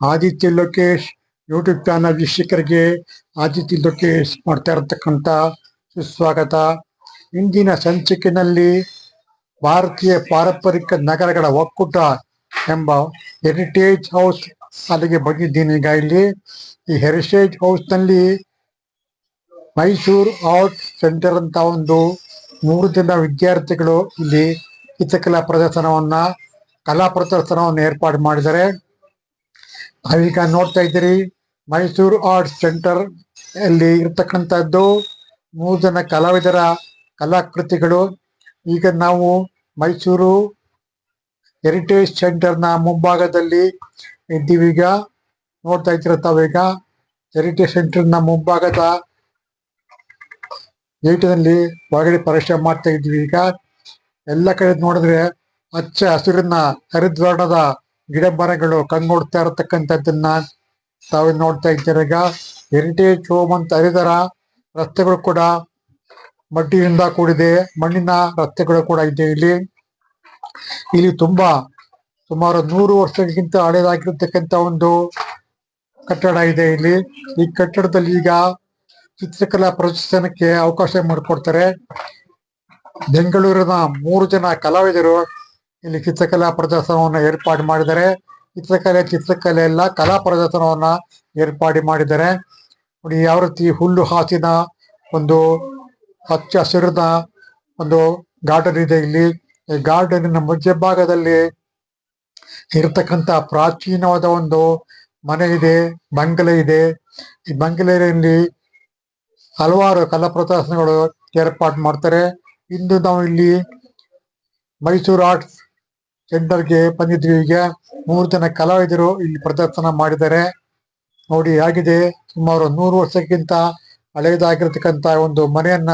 Aditya Lokesh YouTube channel ವೀಕ್ಷಕರಿಗೆ ಆದಿತ್ಯ ಲೋಕೇಶ್ ಮಾಡ್ತಾ ಇರತಕ್ಕಂಥ ಸುಸ್ವಾಗತ. ಇಂದಿನ ಸಂಚಿಕೆಯಲ್ಲಿ ಭಾರತೀಯ ಪಾರಂಪರಿಕ ನಗರಗಳ ಒಕ್ಕೂಟ ಎಂಬ ಹೆರಿಟೇಜ್ ಹೌಸ್ ಅಲ್ಲಿಗೆ ಬಂದಿದ್ದೀನಿ ಈಗ ಇಲ್ಲಿ. ಈ ಹೆರಿಟೇಜ್ ಹೌಸ್ನಲ್ಲಿ ಮೈಸೂರು ಆರ್ಟ್ ಸೆಂಟರ್ ಅಂತ ಒಂದು ಮೂರು ಜನ ವಿದ್ಯಾರ್ಥಿಗಳು ಇಲ್ಲಿ ಚಿತ್ರಕಲಾ ಪ್ರದರ್ಶನವನ್ನ, ಕಲಾ ಪ್ರದರ್ಶನವನ್ನು ಏರ್ಪಾಡು ಮಾಡಿದ್ದಾರೆ. ನಾವೀಗ ನೋಡ್ತಾ ಇದ್ದೀರಿ, ಮೈಸೂರು ಆರ್ಟ್ ಸೆಂಟರ್ ಅಲ್ಲಿ ಇರ್ತಕ್ಕಂಥದ್ದು ಮೂರು ಜನ ಕಲಾವಿದರ ಕಲಾಕೃತಿಗಳು. ಈಗ ನಾವು ಮೈಸೂರು ಹೆರಿಟೇಜ್ ಸೆಂಟರ್ನ ಮುಂಭಾಗದಲ್ಲಿ ಇದ್ದೀವೀಗ ನೋಡ್ತಾ ಇದ್ದೀರ ತಾವೀಗ ಹೆರಿಟೇಜ್ ಸೆಂಟರ್ನ ಮುಂಭಾಗದ ಗೇಟಿನಲ್ಲಿ ಒಳಗಡೆ ಪರಿಶ್ರಮ ಮಾಡ್ತಾ ಇದ್ವಿ ಈಗ. ಎಲ್ಲ ಕಡೆ ನೋಡಿದ್ರೆ ಹಚ್ಚ ಹಸಿರಿನ ಹರಿದ್ವರ್ಣದ ಗಿಡ ಮರಗಳು ಕಂಗೊಡ್ತಾ ಇರತಕ್ಕಂಥದ್ದನ್ನ ತಾವು ನೋಡ್ತಾ ಇದ್ದೀರ ಈಗ? ಹೆರಿಟೇಜ್ ಹೋಮ್ ಅಂತ ಹರಿದರ ರಸ್ತೆಗಳು ಕೂಡ ಮಡ್ಡಿಯಿಂದ ಕೂಡಿದೆ. ಮಣ್ಣಿನ ರಸ್ತೆಗಳು ಕೂಡ ಇದೆ ಇಲ್ಲಿ. ಇಲ್ಲಿ ತುಂಬಾ ಸುಮಾರು ನೂರು ವರ್ಷಕ್ಕಿಂತ ಹಳೆಯದಾಗಿರ್ತಕ್ಕಂಥ ಒಂದು ಕಟ್ಟಡ ಇದೆ ಇಲ್ಲಿ. ಈ ಕಟ್ಟಡದಲ್ಲಿ ಈಗ ಚಿತ್ರಕಲಾ ಪ್ರದರ್ಶನಕ್ಕೆ ಅವಕಾಶ ಮಾಡಿಕೊಡ್ತಾರೆ. ಬೆಂಗಳೂರಿನ ಮೂರು ಜನ ಕಲಾವಿದರು ಇಲ್ಲಿ ಚಿತ್ರಕಲಾ ಪ್ರದರ್ಶನವನ್ನು ಏರ್ಪಾಡು ಮಾಡಿದ್ದಾರೆ. ಚಿತ್ರಕಲೆ ಚಿತ್ರಕಲೆ ಎಲ್ಲ ಕಲಾ ಪ್ರದರ್ಶನವನ್ನ ಏರ್ಪಾಡು ಮಾಡಿದ್ದಾರೆ. ನೋಡಿ ಯಾವ ರೀತಿ ಹುಲ್ಲು ಹಾಸಿನ ಒಂದು ಹಚ್ಚ ಹಸಿರಿನ ಒಂದು ಗಾರ್ಡನ್ ಇದೆ ಇಲ್ಲಿ. ಈ ಗಾರ್ಡನಿನ ಮಧ್ಯಭಾಗದಲ್ಲಿ ಇರತಕ್ಕಂತ ಪ್ರಾಚೀನವಾದ ಒಂದು ಮನೆ ಇದೆ, ಬಂಗಲೆ ಇದೆ. ಈ ಬಂಗಲೆಯಲ್ಲಿ ಹಲವಾರು ಕಲಾ ಪ್ರದರ್ಶನಗಳು ಏರ್ಪಾಡು ಮಾಡ್ತಾರೆ. ಇಂದು ನಾವು ಇಲ್ಲಿ ಮೈಸೂರು ಆರ್ಟ್ಸ್ ಸೆಂಟರ್ಗೆ ಬಂದಿದ್ವಿ ಈಗ ಮೂರು ಜನ ಕಲಾವಿದರು ಇಲ್ಲಿ ಪ್ರದರ್ಶನ ಮಾಡಿದ್ದಾರೆ. ನೋಡಿ, ಆಗಿದೆ. ಸುಮಾರು ನೂರು ವರ್ಷಕ್ಕಿಂತ ಹಳೆಯದಾಗಿರ್ತಕ್ಕಂತ ಒಂದು ಮನೆಯನ್ನ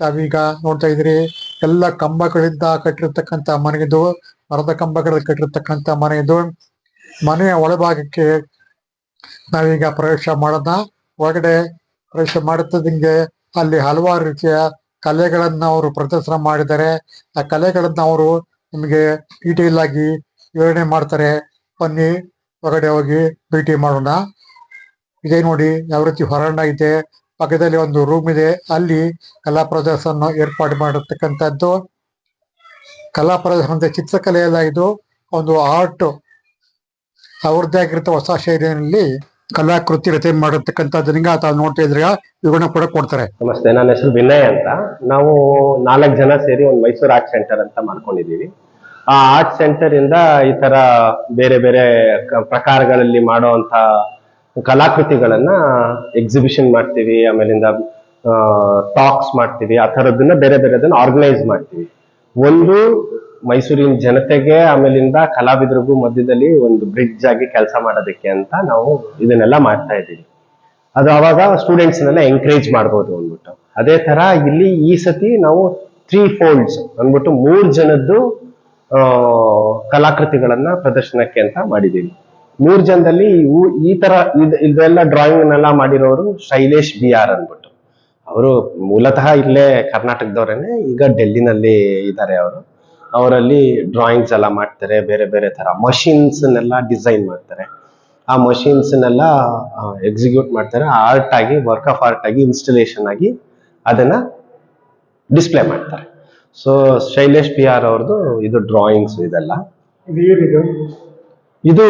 ತಾವೀಗ ನೋಡ್ತಾ ಇದ್ರಿ ಎಲ್ಲ ಕಂಬಗಳಿಂದ ಕಟ್ಟಿರ್ತಕ್ಕಂತ ಮನೆ ಇದು. ಮರದ ಕಂಬಗಳಲ್ಲಿ ಕಟ್ಟಿರ್ತಕ್ಕಂತ ಮನೆ ಇದು. ಮನೆಯ ಒಳಭಾಗಕ್ಕೆ ನಾವೀಗ ಪ್ರವೇಶ ಮಾಡೋಣ. ಒಳಗಡೆ ಪ್ರವೇಶ ಮಾಡುತ್ತಿದ್ದಂಗೆ ಅಲ್ಲಿ ಹಲವಾರು ರೀತಿಯ ಕಲೆಗಳನ್ನ ಅವರು ಪ್ರದರ್ಶನ ಮಾಡಿದ್ದಾರೆ. ಆ ಕಲೆಗಳನ್ನ ಅವರು ನಿಮಗೆ ಡೀಟೇಲ್ ಆಗಿ ವಿವರಣೆ ಮಾಡ್ತಾರೆ. ಬನ್ನಿ, ಹೊರಗಡೆ ಹೋಗಿ ಭೇಟಿ ಮಾಡೋಣ. ಇದೇ ನೋಡಿ, ಯಾವ ರೀತಿ ಹೊರಾಣ ಇದೆ. ಪಕ್ಕದಲ್ಲಿ ಒಂದು ರೂಮ್ ಇದೆ. ಅಲ್ಲಿ ಕಲಾ ಪ್ರದರ್ಶನ ಏರ್ಪಾಡು ಮಾಡಿರ್ತಕ್ಕಂಥದ್ದು ಕಲಾ ಪ್ರದರ್ಶನದ ಚಿತ್ರಕಲೆ ಎಲ್ಲ ಇದು. ಒಂದು ಆರ್ಟ್ ಅವ್ರದ್ದೇ ಆಗಿರುತ್ತೆ ಹೊಸ ಶೈಲಿಯಲ್ಲಿ ಕಲಾಕೃತಿ ರಚನೆ ಮಾಡಿರ್ತಕ್ಕಂಥದ್ರಿಂದ ತಾವು ನೋಡ್ತಾ ಇದ್ರೆ ವಿವರಣೆ ಕೂಡ ಕೊಡ್ತಾರೆ. ನಮಸ್ತೆ, ನನ್ನ ಹೆಸರು ವಿನಯ್ ಅಂತ. ನಾವು ನಾಲ್ಕು ಜನ ಸೇರಿ ಒಂದು ಮೈಸೂರು ಆರ್ಟ್ ಸೆಂಟರ್ ಅಂತ ಮಾಡ್ಕೊಂಡಿದೀವಿ ಆ ಆರ್ಟ್ ಸೆಂಟರ್ ಇಂದ ಈ ತರ ಬೇರೆ ಬೇರೆ ಪ್ರಕಾರಗಳಲ್ಲಿ ಮಾಡುವಂತ ಕಲಾಕೃತಿಗಳನ್ನ ಎಕ್ಸಿಬಿಷನ್ ಮಾಡ್ತೀವಿ, ಆಮೇಲಿಂದ ಟಾಕ್ಸ್ ಮಾಡ್ತೀವಿ, ಆ ಥರದನ್ನ ಬೇರೆ ಬೇರೆದನ್ನ ಆರ್ಗನೈಸ್ ಮಾಡ್ತೀವಿ. ಒಂದು ಮೈಸೂರಿನ ಜನತೆಗೆ ಆಮೇಲಿಂದ ಕಲಾವಿದರಿಗೂ ಮಧ್ಯದಲ್ಲಿ ಒಂದು ಬ್ರಿಡ್ಜ್ ಆಗಿ ಕೆಲಸ ಮಾಡೋದಕ್ಕೆ ಅಂತ ನಾವು ಇದನ್ನೆಲ್ಲ ಮಾಡ್ತಾ ಇದ್ದೀವಿ. ಅದು ಅವಾಗ ಸ್ಟೂಡೆಂಟ್ಸ್ನೆಲ್ಲ ಎಂಕರೇಜ್ ಮಾಡ್ಬೋದು ಅಂದ್ಬಿಟ್ಟು. ಅದೇ ತರ ಇಲ್ಲಿ ಈ ಸತಿ ನಾವು ತ್ರೀ ಫೋಲ್ಡ್ಸ್ ಅಂದ್ಬಿಟ್ಟು ಮೂರು ಜನದ್ದು ಕಲಾಕೃತಿಗಳನ್ನ ಪ್ರದರ್ಶನಕ್ಕೆ ಅಂತ ಮಾಡಿದೀವಿ ಮೂರು ಜನದಲ್ಲಿ ಈ ತರ ಇದು, ಇದೆಲ್ಲ ಡ್ರಾಯಿಂಗ್ನೆಲ್ಲ ಮಾಡಿರೋರು ಶೈಲೇಶ್ ಬಿ ಆರ್ ಅಂದ್ಬಿಟ್ಟು. ಅವರು ಮೂಲತಃ ಇಲ್ಲೇ ಕರ್ನಾಟಕದವರೇನೆ, ಈಗ ಡೆಲ್ಲಿನಲ್ಲಿ ಇದ್ದಾರೆ ಅವರು. ಅವರಲ್ಲಿ ಡ್ರಾಯಿಂಗ್ಸ್ ಎಲ್ಲ ಮಾಡ್ತಾರೆ ಬೇರೆ ಬೇರೆ ತರ. ಮಷಿನ್ಸ್ನೆಲ್ಲ ಡಿಸೈನ್ ಮಾಡ್ತಾರೆ. ಆ ಮಷಿನ್ಸ್ನೆಲ್ಲ ಎಕ್ಸಿಕ್ಯೂಟ್ ಮಾಡ್ತಾರೆ. ಆರ್ಟ್ ಆಗಿ ವರ್ಕ್ ಆಫ್ ಆರ್ಟ್ ಆಗಿ ಇನ್ಸ್ಟಲೇಷನ್ ಆಗಿ ಅದನ್ನ ಡಿಸ್ಪ್ಲೇ ಮಾಡ್ತಾರೆ. ಸೊ ಶೈಲೇಶ್ ಪಿ ಆರ್ ಅವ್ರದ್ದು ಇದು ಡ್ರಾಯಿಂಗ್ಸ್ ಇದೆಲ್ಲ. ಇದು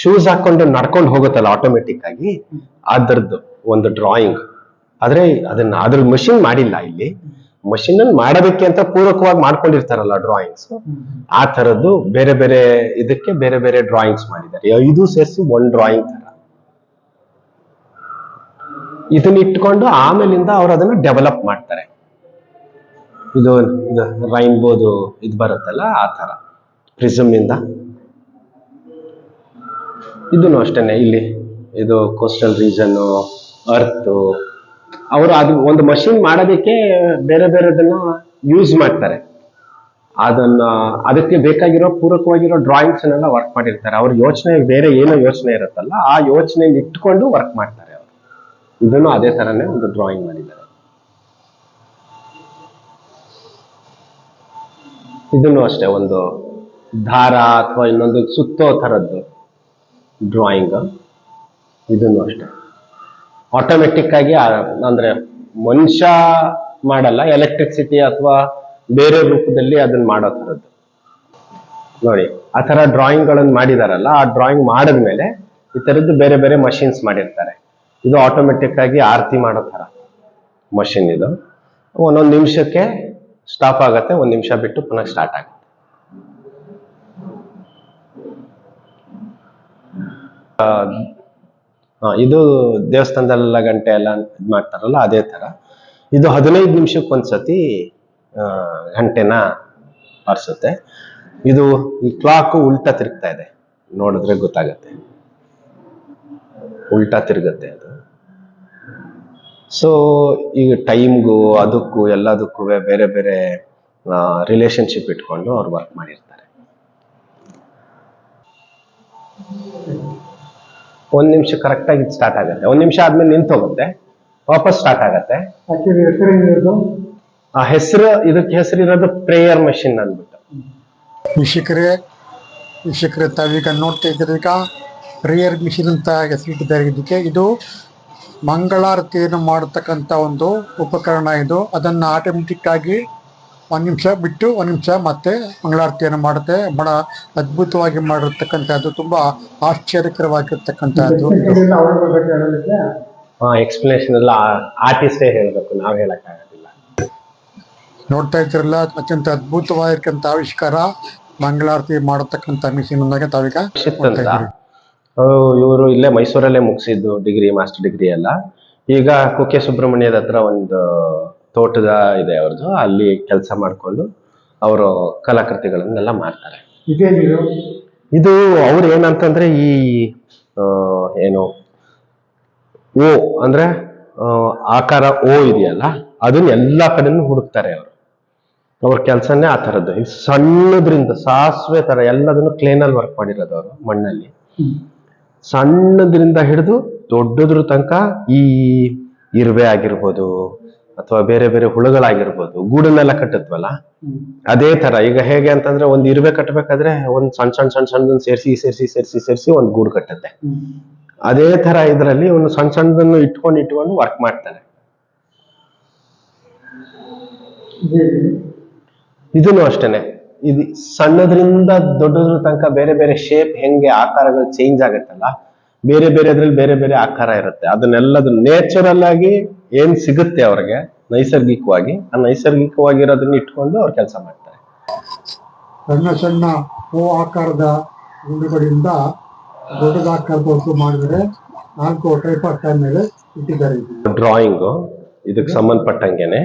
ಶೂಸ್ ಹಾಕೊಂಡು ನಡ್ಕೊಂಡು ಹೋಗುತ್ತಲ್ಲ ಆಟೋಮೆಟಿಕ್ ಆಗಿ ಅದರದ್ದು ಒಂದು ಡ್ರಾಯಿಂಗ್ ಆದ್ರೆ ಅದನ್ನ ಅದ್ರ ಮಷಿನ್ ಮಾಡಿಲ್ಲ ಇಲ್ಲಿ. ಮಷಿನ್ ಅನ್ನು ಮಾಡೋದಕ್ಕೆ ಅಂತ ಪೂರಕವಾಗಿ ಮಾಡ್ಕೊಂಡಿರ್ತಾರಲ್ಲ ಡ್ರಾಯಿಂಗ್ಸ್ ಆ ತರದ್ದು ಬೇರೆ ಬೇರೆ ಇದಕ್ಕೆ ಬೇರೆ ಬೇರೆ ಡ್ರಾಯಿಂಗ್ಸ್ ಮಾಡಿದ್ದಾರೆ. ಇದು ಸೇರಿಸಿ ಒನ್ ಡ್ರಾಯಿಂಗ್ ತರ. ಇದನ್ನ ಇಟ್ಕೊಂಡು ಆಮೇಲಿಂದ ಅವ್ರು ಅದನ್ನ ಡೆವಲಪ್ ಮಾಡ್ತಾರೆ. ಇದು ಇದು ರೈನ್ಬೋದು ಇದು ಬರುತ್ತಲ್ಲ, ಆ ತರ ಪ್ರಿಸಮ್ ಇಂದ. ಇದನ್ನು ಅಷ್ಟೇನೆ, ಇಲ್ಲಿ. ಇದು ಕೋಸ್ಟಲ್ ರೀಜನ್ ಅರ್ತ್ ಅವರು ಅದು ಒಂದು ಮಷಿನ್ ಮಾಡೋದಕ್ಕೆ ಬೇರೆ ಬೇರೆದನ್ನ ಯೂಸ್ ಮಾಡ್ತಾರೆ. ಅದನ್ನ, ಅದಕ್ಕೆ ಬೇಕಾಗಿರೋ ಪೂರಕವಾಗಿರೋ ಡ್ರಾಯಿಂಗ್ಸ್ ಅನ್ನೆಲ್ಲ ವರ್ಕ್ ಮಾಡಿರ್ತಾರೆ. ಅವ್ರ ಯೋಚನೆ ಬೇರೆ ಏನೋ ಯೋಚನೆ ಇರುತ್ತಲ್ಲ, ಆ ಯೋಚನೆ ಇಟ್ಕೊಂಡು ವರ್ಕ್ ಮಾಡ್ತಾರೆ ಅವರು. ಇದನ್ನು ಅದೇ ತರನೇ ಒಂದು ಡ್ರಾಯಿಂಗ್ ಮಾಡಿದ್ದಾರೆ. ಇದನ್ನು ಅಷ್ಟೇ ಒಂದು ದಾರ ಅಥವಾ ಇನ್ನೊಂದು ಸುತ್ತೋ ಥರದ್ದು ಡ್ರಾಯಿಂಗ್ ಇದನ್ನು ಅಷ್ಟೇ. ಆಟೋಮೆಟಿಕ್ ಆಗಿ ಅಂದ್ರೆ ಮನುಷ್ಯ ಮಾಡಲ್ಲ ಎಲೆಕ್ಟ್ರಿಸಿಟಿ ಅಥವಾ ಬೇರೆ ರೂಪದಲ್ಲಿ ಅದನ್ನ ಮಾಡೋ ಥರದ್ದು ನೋಡಿ, ಆ ತರ ಡ್ರಾಯಿಂಗ್ ಗಳನ್ನ ಮಾಡಿದಾರಲ್ಲ, ಆ ಡ್ರಾಯಿಂಗ್ ಮಾಡಿದ್ಮೇಲೆ ಈ ತರದ್ದು ಬೇರೆ ಬೇರೆ ಮಷಿನ್ಸ್ ಮಾಡಿರ್ತಾರೆ. ಇದು ಆಟೋಮೆಟಿಕ್ ಆಗಿ ಆರತಿ ಮಾಡೋ ತರ ಮಷಿನ್ ಇದು. ಒಂದೊಂದು ನಿಮಿಷಕ್ಕೆ ಸ್ಟಾಪ್ ಆಗುತ್ತೆ, ಒಂದು ನಿಮಿಷ ಬಿಟ್ಟು ಪುನಃ ಸ್ಟಾರ್ಟ್ ಆಗುತ್ತೆ. ಇದು ದೇವಸ್ಥಾನದಲ್ಲೆಲ್ಲ ಗಂಟೆ ಎಲ್ಲ ಮಾಡ್ತಾರಲ್ಲ, ಅದೇ ತರ. ಇದು ಹದಿನೈದು ನಿಮಿಷಕ್ಕೆ ಒಂದ್ಸತಿ ಗಂಟೆನ ಬಾರಿಸುತ್ತೆ ಇದು ಈ ಕ್ಲಾಕ್ ಉಲ್ಟಾ ತಿರುಗ್ತಾ ಇದೆ. ನೋಡಿದ್ರೆ ಗೊತ್ತಾಗತ್ತೆ. ಉಲ್ಟಾ ತಿರುಗತ್ತೆ ಅದು. ಸೊ ಈಗ ಟೈಮ್ಗೂ ಅದಕ್ಕೂ, ಎಲ್ಲದಕ್ಕೂ ಬೇರೆ ಬೇರೆ ರಿಲೇಶನ್ಶಿಪ್ ಇಟ್ಕೊಂಡು ಅವ್ರು ವರ್ಕ್ ಮಾಡಿರ್ತಾರೆ. ಒಂದ್ ನಿಮಿಷ ಕರೆಕ್ಟ್ ಆಗಿ ಸ್ಟಾರ್ಟ್ ಆಗುತ್ತೆ. ಒಂದ್ ನಿಮಿಷ ಆದ್ಮೇಲೆ ನಿಂತೋಗುತ್ತೆ ವಾಪಸ್ ಸ್ಟಾರ್ಟ್ ಆಗುತ್ತೆ. ಆಕ್ಚುಲಿ ಹೆಸರು ಆ ಹೆಸರು ಇದಕ್ಕೆ ಹೆಸರಿರೋದು ಪ್ರೇಯರ್ ಮಷಿನ್ ಅಂದ್ಬಿಟ್ಟು. ವೀಕ್ಷಕರೇ ವೀಕ್ಷಕರೇ ತಾವೀಗ ನೋಡ್ತಾ ಇದ್ದೀರಿ ಈಗ? ಪ್ರೇಯರ್ ಮಿಷಿನ್ ಅಂತ ಹೆಸರಿಟ್ಟಿದ್ದಾರೆ ಇದಕ್ಕೆ. ಇದು ಮಂಗಳಾರತಿಯನ್ನು ಮಾಡತಕ್ಕಂಥ ಒಂದು ಉಪಕರಣ ಇದು. ಅದನ್ನು ಆಟೋಮೆಟಿಕ್ ಆಗಿ ಒಂದು ನಿಮಿಷ ಬಿಟ್ಟು ಒಂದು ನಿಮಿಷ ಮತ್ತೆ ಮಂಗಳಾರತಿಯನ್ನು ಮಾಡುತ್ತೆ. ಬಹಳ ಅದ್ಭುತವಾಗಿ ಮಾಡಿರ್ತಕ್ಕಂಥದ್ದು. ತುಂಬಾ ಆಶ್ಚರ್ಯಕರವಾಗಿರ್ತಕ್ಕಂಥದ್ದು. ಎಕ್ಸ್ಪ್ಲನೇಷನ್ ಎಲ್ಲ ಆರ್ಟಿಸ್ಟೇ ಹೇಳ್ಬೇಕು. ನಾವ್ ಹೇಳಕ್ ಆಗೋದಿಲ್ಲ ನೋಡ್ತಾ ಇದ್ರಲ್ಲ ಅತ್ಯಂತ ಅದ್ಭುತವಾಗಿರ್ತಕ್ಕಂಥ ಆವಿಷ್ಕಾರ ಮಂಗಳಾರತಿ ಮಾಡತಕ್ಕಂಥ ಮಿಷಿನ್ ಅಂದಾಗ ತಾವೀಗ ಇವರು ಇಲ್ಲೇ ಮೈಸೂರಲ್ಲೇ ಮುಗಿಸಿದ್ದು ಡಿಗ್ರಿ ಮಾಸ್ಟರ್ ಡಿಗ್ರಿ ಎಲ್ಲ. ಈಗ ಕುಕ್ಕೆ ಸುಬ್ರಹ್ಮಣ್ಯದ ಹತ್ರ ಒಂದು ತೋಟದ ಇದೆ ಅವ್ರದ್ದು. ಅಲ್ಲಿ ಕೆಲಸ ಮಾಡ್ಕೊಂಡು ಅವರು ಕಲಾಕೃತಿಗಳನ್ನೆಲ್ಲ ಮಾಡ್ತಾರೆ. ಇದೇ ಅವ್ರು ಏನಂತಂದ್ರೆ ಈ ಆ, ಏನು ಓ ಅಂದ್ರೆ ಆ, ಆಕಾರ ಓ ಇದೆಯಲ್ಲ ಅದನ್ನ ಎಲ್ಲಾ ಕಡೆನೂ ಹುಡುಕ್ತಾರೆ ಅವರು. ಅವ್ರ ಕೆಲಸನೇ ಆ ಥರದ್ದು. ಈ ಸಣ್ಣದ್ರಿಂದ ಸಾಸಿವೆ ತರ ಎಲ್ಲದನ್ನು ಕ್ಲೇನಲ್ಲಿ ವರ್ಕ್ ಮಾಡಿರೋದು ಅವರು ಮಣ್ಣಲ್ಲಿ. ಸಣ್ಣದ್ರಿಂದ ಹಿಡಿದು ದೊಡ್ಡದ್ರ ತನಕ ಈ ಇರುವೆ ಆಗಿರ್ಬೋದು ಅಥವಾ ಬೇರೆ ಬೇರೆ ಹುಳುಗಳಾಗಿರ್ಬೋದು ಗೂಡನ್ನೆಲ್ಲ ಕಟ್ಟುತ್ತವಲ್ಲ ಅದೇ ತರ ಈಗ ಹೇಗೆ ಅಂತಂದ್ರೆ ಒಂದ್ ಇರುವೆ ಕಟ್ಟಬೇಕಾದ್ರೆ ಒಂದ್ ಸಣ್ಣ ಸಣ್ಣ ಸಣ್ಣ ಸಣ್ಣದನ್ನ ಸೇರಿಸಿ ಸೇರಿಸಿ ಸೇರಿಸಿ ಸೇರಿಸಿ ಒಂದ್ ಗೂಡು ಕಟ್ಟುತ್ತೆ ಅದೇ ತರ ಇದರಲ್ಲಿ ಒಂದು ಸಣ್ಣ ಸಣ್ಣದನ್ನು ಇಟ್ಕೊಂಡು ಇಟ್ಕೊಂಡು ವರ್ಕ್ ಮಾಡ್ತಾರೆ ಇದನ್ನು ಅಷ್ಟೇನೆ. ಇದು ಸಣ್ಣದ್ರಿಂದ ದೊಡ್ಡದ್ರ ತನಕ ಬೇರೆ ಬೇರೆ ಶೇಪ್ ಹೆಂಗೆ ಆಕಾರಗಳು ಚೇಂಜ್ ಆಗುತ್ತಲ್ಲ ಬೇರೆ ಬೇರೆ ಅದ್ರಲ್ಲಿ ಬೇರೆ ಬೇರೆ ಆಕಾರ ಇರುತ್ತೆ. ಅದನ್ನೆಲ್ಲದನ್ನ ನೇಚರಲ್ ಆಗಿ ಏನ್ ಸಿಗುತ್ತೆ ಅವ್ರಿಗೆ ನೈಸರ್ಗಿಕವಾಗಿ? ಆ ನೈಸರ್ಗಿಕವಾಗಿರೋದನ್ನ ಇಟ್ಕೊಂಡು ಅವ್ರು ಕೆಲಸ ಮಾಡ್ತಾರೆ. ಸಣ್ಣ ಸಣ್ಣ ಹೂ ಆಕಾರದ ಗುಂಡುಗಳಿಂದ ದೊಡ್ಡದ ವಸ್ತು ಮಾಡಿದರೆ ನಾಲ್ಕು ಟೈಪಾಟ್ ಮೇಲೆ ಇಟ್ಟಿದ್ದಾರೆ. ಡ್ರಾಯಿಂಗು ಇದಕ್ಕೆ ಸಂಬಂಧಪಟ್ಟಂಗೆನೆ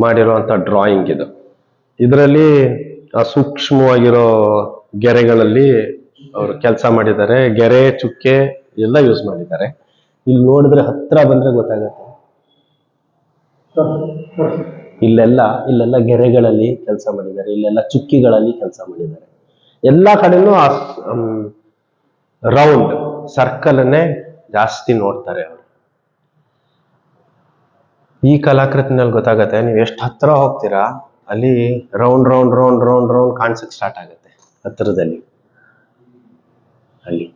ಮಾಡಿರುವಂತ ಡ್ರಾಯಿಂಗ್ ಇದು. ಇದರಲ್ಲಿ ಆ ಸೂಕ್ಷ್ಮವಾಗಿರೋ ಗೆರೆಗಳಲ್ಲಿ ಅವರು ಕೆಲಸ ಮಾಡಿದ್ದಾರೆ. ಗೆರೆ ಚುಕ್ಕೆ ಎಲ್ಲ ಯೂಸ್ ಮಾಡಿದ್ದಾರೆ. ಇಲ್ಲಿ ನೋಡಿದ್ರೆ ಹತ್ರ ಬಂದ್ರೆ ಗೊತ್ತಾಗತ್ತೆ. ಇಲ್ಲೆಲ್ಲ ಇಲ್ಲೆಲ್ಲ ಗೆರೆಗಳಲ್ಲಿ ಕೆಲಸ ಮಾಡಿದ್ದಾರೆ, ಇಲ್ಲೆಲ್ಲ ಚುಕ್ಕಿಗಳಲ್ಲಿ ಕೆಲಸ ಮಾಡಿದ್ದಾರೆ. ಎಲ್ಲ ಕಡೆನೂ ಆ ರೌಂಡ್ ಸರ್ಕಲ್ ಅನ್ನೇ ಜಾಸ್ತಿ ನೋಡ್ತಾರೆ ಅವರು. ಈ ಕಲಾಕೃತಿನಲ್ಲಿ ಗೊತ್ತಾಗತ್ತೆ, ನೀವು ಎಷ್ಟು ಹತ್ರ ಹೋಗ್ತೀರಾ, ಅಲ್ಲಿ round round round round round ಕಾಣಿಸಕ್ start ಆಗುತ್ತೆ, ಹತ್ರದಲ್ಲಿ. ಅಲ್ಲಿ.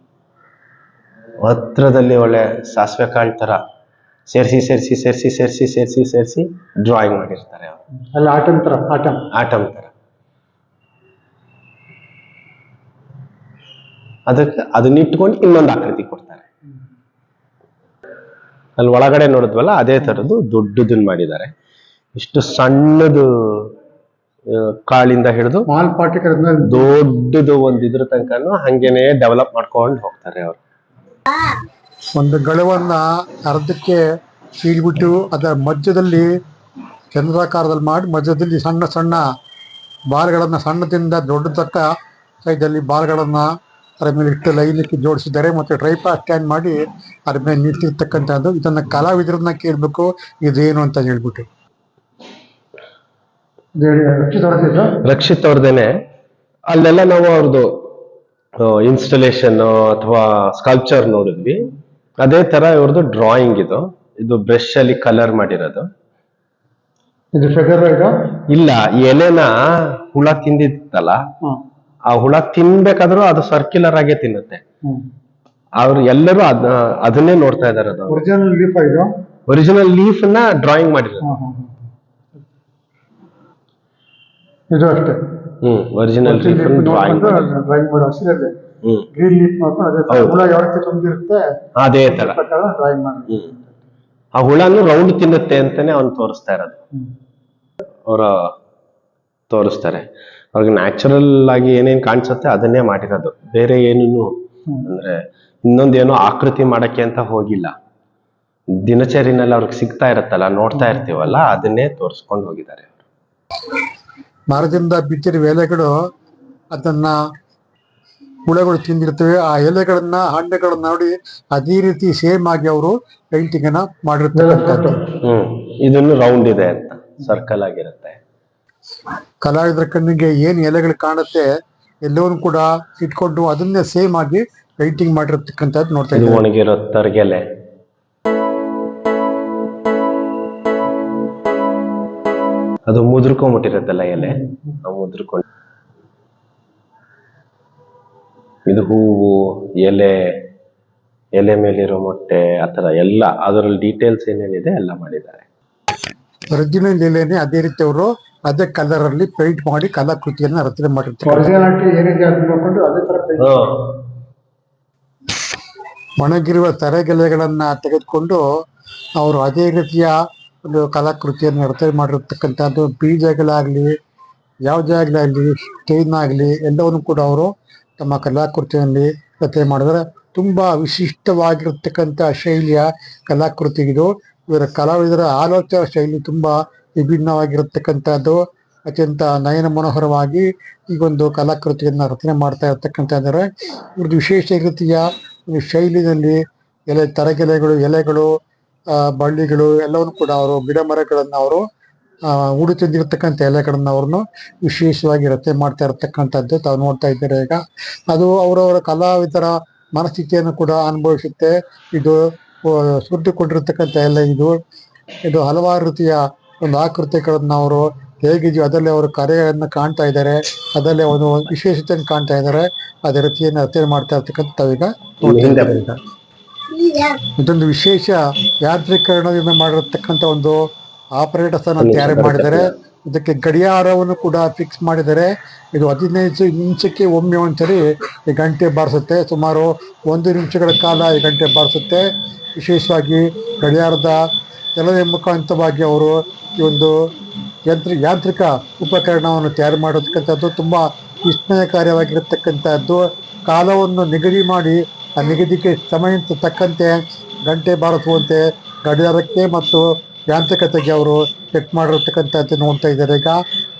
ಹತ್ರದಲ್ಲಿ ಒಳ್ಳೆ ಸಾಸಿವೆ ಕಾಳು ಥರ ಸೇರಿಸಿ ಸೇರಿಸಿ ಸೇರಿಸಿ ಸೇರಿಸಿ ಸೇರಿಸಿ ಸೇರಿಸಿ ಡ್ರಾಯಿಂಗ್ ಮಾಡಿರ್ತಾರೆ ಅವರು. ಅಲ್ಲಿ ಆಟಮ್ ಥರ ಆಟಮ್ ಆಟಮ್ ಥರ ಅದಕ್ಕೆ ಅದನ್ನ ಇಟ್ಕೊಂಡು ಇನ್ನೊಂದು ಆಕೃತಿ ಕೊಡ್ತಾರೆ. ಅಲ್ಲಿ ಒಳಗಡೆ ನೋಡಿದ್ವಲ್ಲ ಅದೇ ಥರದ್ದು ದೊಡ್ಡದನ್ನ ಮಾಡಿದ್ದಾರೆ. ಇಷ್ಟು ಸಣ್ಣದು ಕಾಳಿಂದ ಹಿಡಿದು ಮಾಲ್ ಪಾಟಿಕ ದೊಡ್ಡದು ಒಂದು ಇದ್ರ ತನಕನೂ ಹಂಗೇನೆ ಡೆವಲಪ್ ಮಾಡ್ಕೊಂಡು ಹೋಗ್ತಾರೆ ಅವರು. ಒಂದು ಗಳವನ್ನ ಅರ್ಧಕ್ಕೆ ಸೀಳ್ಬಿಟ್ಟು ಅದರ ಮಧ್ಯದಲ್ಲಿ ಚಂದ್ರಾಕಾರದಲ್ಲಿ ಮಾಡಿ ಮಧ್ಯದಲ್ಲಿ ಸಣ್ಣ ಸಣ್ಣ ಬಾಲ್ಗಳನ್ನು ಸಣ್ಣದಿಂದ ದೊಡ್ಡ ತಕ್ಕ ಸೈಜಲ್ಲಿ ಬಾಲ್ಗಳನ್ನು ಅದರ ಮೇಲೆ ಇಟ್ಟು ಲೈನಕ್ಕೆ ಜೋಡಿಸಿದ್ದಾರೆ ಮತ್ತು ಟ್ರೈಪಾ ಸ್ಟ್ಯಾಂಡ್ ಮಾಡಿ ಅದ್ರ ಮೇಲೆ ನಿಂತಿರ್ತಕ್ಕಂಥದ್ದು ಇದನ್ನ ಕಲಾವಿದರನ್ನ ಕೇಳಬೇಕು ಇದೇನು ಅಂತ ಹೇಳ್ಬಿಟ್ಟು. ರಕ್ಷಿತ್ ಅವ್ರದ್ದೇನೆ ಅಲ್ಲೆಲ್ಲ ನಾವು ಅವ್ರದ್ದು ಇನ್ಸ್ಟಲೇಷನ್ ಅಥವಾ ಸ್ಕಲ್ಪ್ಚರ್ ನೋಡಿದ್ವಿ. ಅದೇ ತರ ಇವ್ರದ್ದು ಡ್ರಾಯಿಂಗ್ ಇದು. ಇದು ಬ್ರಷ್ ಅಲ್ಲಿ ಕಲರ್ ಮಾಡಿರೋದು. ಇದು ಫೆದರ್ ಇಲ್ಲ ಎಲೆನ ಹುಳ ತಿಂದಿತ್ತಲ್ಲ ಆ ಹುಳ ತಿನ್ಬೇಕಾದ್ರೂ ಅದು ಸರ್ಕ್ಯುಲರ್ ಆಗೇ ತಿನ್ನುತ್ತೆ. ಅವ್ರು ಎಲ್ಲರೂ ಅದ್ ಅದನ್ನೇ ನೋಡ್ತಾ ಇದಾರೆ ಅದು. ಒರಿಜಿನಲ್ ಲೀಫ್ ಇದು? ಒರಿಜಿನಲ್ ಲೀಫ್ನ ಡ್ರಾಯಿಂಗ್ ಮಾಡಿರೋದು. ಇದು ಅಷ್ಟೇ. ಹ್ಮ್ ಒರಿಜಿನಲ್ ಡ್ರಾಯಿಂಗ್ ಡ್ರಾಯಿಂಗ್ ಮಾಡೋ ಗ್ರೀನ್ ಲೀಫ್ ಮಾಡ್ಕೊಂಡು ಅದೇ ತರ. ಹೌದು. ಹುಳ ಯಾವ ತುಂಬಿರುತ್ತೆ ಅದೇ ತರ. ಪ್ರಕಾರ ಡ್ರಾಯಿಂಗ್ ಮಾಡಿ ಹ್ಮ್. ಆ ಹುಳನು ರೌಂಡ್ ತಿನ್ನುತ್ತೆ ಅಂತಾನೆ ಅವ್ನು ತೋರಿಸ್ತಾ ಇರೋದು. ಅವರ ತೋರಿಸ್ತಾರೆ. ಅವ್ರಿಗೆ ನ್ಯಾಚುರಲ್ ಆಗಿ ಏನೇನ್ ಕಾಣಿಸುತ್ತೆ ಅದನ್ನೇ ಮಾಡಿರೋದು. ಬೇರೆ ಏನೇನು ಅಂದ್ರೆ ಇನ್ನೊಂದೇನೋ ಆಕೃತಿ ಮಾಡಕ್ಕೆ ಅಂತ ಹೋಗಿಲ್ಲ. ದಿನಚರಿನಲ್ಲಿ ಅವ್ರಿಗೆ ಸಿಗ್ತಾ ಇರತ್ತಲ್ಲ ನೋಡ್ತಾ ಇರ್ತೀವಲ್ಲ ಅದನ್ನೇ ತೋರಿಸ್ಕೊಂಡು ಹೋಗಿದ್ದಾರೆ ಮರದಿಂದ ಬಿದ್ದಿರುವ ಎಲೆಗಳು ಅದನ್ನ ಹುಳಗಳು ತಿಂದಿರ್ತವೆ. ಆ ಎಲೆಗಳನ್ನ ಹಣ್ಣುಗಳನ್ನ ನೋಡಿ ಅದೇ ರೀತಿ ಸೇಮ್ ಆಗಿ ಅವರು ಪೇಂಟಿಂಗ್ ಅನ್ನ ಮಾಡಿರ್ತಕ್ಕಂಥದ್ದು. ಇದನ್ನು ರೌಂಡ್ ಇದೆ ಅಂತ ಸರ್ಕಲ್ ಆಗಿರುತ್ತೆ. ಕಲಾವಿದರ ಕಣ್ಣಿಗೆ ಏನ್ ಎಲೆಗಳು ಕಾಣುತ್ತೆ ಎಲ್ಲವನ್ನೂ ಕೂಡ ಇಟ್ಕೊಂಡು ಅದನ್ನೇ ಸೇಮ್ ಆಗಿ ಪೇಂಟಿಂಗ್ ಮಾಡಿರ್ತಕ್ಕಂಥದ್ದು ನೋಡ್ತಾ ಇದ್ದೀವಿ ಒಣಗಿರೋ ತರ್ಗೆಲೆ. ಅದು ಮುದ್ರಕೊಂಡ್ಬಿಟ್ಟಿರತ್ತಲ್ಲ ಎಲೆ? ನಾವು ಮುದ್ರಕೊಂಡು ಇದು ಹೂವು ಎಲೆ ಎಲೆ ಮೇಲಿರೋ ಮೊಟ್ಟೆ ಆತರ ಎಲ್ಲ ಅದರಲ್ಲಿ ಡೀಟೇಲ್ಸ್ ಏನೇನಿದೆ ಎಲ್ಲ ಮಾಡಿದ್ದಾರೆ. ಒರಿಜಿನಲ್ ಎಲೆನೆ ಅದೇ ರೀತಿ ಅವರು ಅದೇ ಕಲರ್ ಅಲ್ಲಿ ಪೇಂಟ್ ಮಾಡಿ ಕಲಾಕೃತಿಯನ್ನ ರಚನೆ ಮಾಡಿರ್ತಾರೆ. ಒರಿಜಿನಾಲಿಟಿ ಏನಿದೆ ಅಂತ ನೋಡ್ಕೊಂಡು ಅದೇ ತರ paint ಒಣಗಿರುವ ತರೆಗೆಲೆಗಳನ್ನ ತೆಗೆದುಕೊಂಡು ಅವರು ಅದೇ ರೀತಿಯ ಒಂದು ಕಲಾಕೃತಿಯನ್ನು ರಚನೆ ಮಾಡಿರ್ತಕ್ಕಂಥದ್ದು ಬೀಜಗಳಾಗಲಿ ಯಾವುದೇ ಆಗಲಿ ಸ್ಟೇನ್ ಆಗಲಿ ಎಲ್ಲವನ್ನು ಕೂಡ ಅವರು ತಮ್ಮ ಕಲಾಕೃತಿಯಲ್ಲಿ ರಚನೆ ಮಾಡಿದರೆ ತುಂಬಾ ವಿಶಿಷ್ಟವಾಗಿರ್ತಕ್ಕಂಥ ಶೈಲಿಯ ಕಲಾಕೃತಿ ಇದು. ಇವರ ಕಲಾವಿದರ ಆಲೋಚನಾ ಶೈಲಿ ತುಂಬಾ ವಿಭಿನ್ನವಾಗಿರತಕ್ಕಂಥದ್ದು. ಅತ್ಯಂತ ನಯನ ಮನೋಹರವಾಗಿ ಈ ಒಂದು ಕಲಾಕೃತಿಯನ್ನ ರಚನೆ ಮಾಡ್ತಾ ಇರತಕ್ಕಂಥದ್ದರೆ, ಇವ್ರದ್ದು ವಿಶೇಷ ರೀತಿಯ ಶೈಲಿನಲ್ಲಿ ಎಲೆ ತರಗೆಲೆಗಳು, ಎಲೆಗಳು ಬಳ್ಳಿಗಳು ಎಲ್ಲವನ್ನು ಕೂಡ ಅವರು ಗಿಡ ಮರಗಳನ್ನು ಅವರು ಉಡು ತಿಂದಿರತಕ್ಕಂಥ ಎಲೆಗಳನ್ನ ಅವ್ರನ್ನು ವಿಶೇಷವಾಗಿ ರಚನೆ ಮಾಡ್ತಾ ಇರತಕ್ಕಂಥದ್ದು ತಾವು ನೋಡ್ತಾ ಇದ್ದಾರೆ ಈಗ. ಅದು ಅವರವರ ಕಲಾವಿದರ ಮನಸ್ಥಿತಿಯನ್ನು ಕೂಡ ಅನುಭವಿಸುತ್ತೆ. ಇದು ಸುರಿದುಕೊಂಡಿರ್ತಕ್ಕಂಥ ಎಲ್ಲ ಇದು. ಇದು ಹಲವಾರು ರೀತಿಯ ಒಂದು ಆಕೃತಿಗಳನ್ನ ಅವರು ಹೇಗಿದೆಯೋ ಅದರಲ್ಲಿ ಅವರು ಕರೆಯನ್ನು ಕಾಣ್ತಾ ಇದ್ದಾರೆ. ಅದರಲ್ಲಿ ಒಂದು ವಿಶೇಷತೆಯನ್ನು ಕಾಣ್ತಾ ಇದ್ದಾರೆ. ಅದೇ ರೀತಿಯನ್ನು ರಚನೆ ಮಾಡ್ತಾ ಇರ್ತಕ್ಕಂಥ ತಾವೀಗ ನೋಡ್ತಾ ಹಿಂದೆ ಇದ್ದಾರೆ. ಈಗ ಇದೊಂದು ವಿಶೇಷ ಯಾಂತ್ರೀಕರಣದಿಂದ ಮಾಡಿರತಕ್ಕಂಥ ಒಂದು ಆಪರೇಟರ್ಸ್ ಅನ್ನು ತಯಾರಿ ಮಾಡಿದ್ದಾರೆ. ಇದಕ್ಕೆ ಗಡಿಯಾರವನ್ನು ಕೂಡ ಫಿಕ್ಸ್ ಮಾಡಿದ್ದಾರೆ. ಇದು ಹದಿನೈದು ನಿಮಿಷಕ್ಕೆ ಒಮ್ಮೆ ಒಂದ್ಸರಿ ಈ ಗಂಟೆ ಬಾರಿಸುತ್ತೆ. ಸುಮಾರು ಒಂದು ನಿಮಿಷಗಳ ಕಾಲ ಈ ಗಂಟೆ ಬಾರಿಸುತ್ತೆ. ವಿಶೇಷವಾಗಿ ಗಡಿಯಾರದ ಕೆಲವೇ ಮುಖಾಂತವಾಗಿ ಅವರು ಈ ಒಂದು ಯಂತ್ರ ಯಾಂತ್ರಿಕ ಉಪಕರಣವನ್ನು ತಯಾರು ಮಾಡತಕ್ಕಂಥದ್ದು ತುಂಬ ವಿಸ್ಮಯಕಾರಿಯಾಗಿರತಕ್ಕಂಥದ್ದು. ಕಾಲವನ್ನು ನಿಗದಿ ಮಾಡಿ ಆ ಸಮಯಕ್ಕೆ ತಕ್ಕಂತೆ ಗಂಟೆ ಬಾರಿಸುವಂತೆ ಗಡಿಯಾರಕ್ಕೆ ಮತ್ತು ಯಾಂತ್ರಿಕತೆಗೆ ಅವರು ಚೆಕ್ ಮಾಡಿರ್ತಕ್ಕಂಥದ್ದು ನೋಡ್ತಾ ಇದ್ದಾರೆ. ಈಗ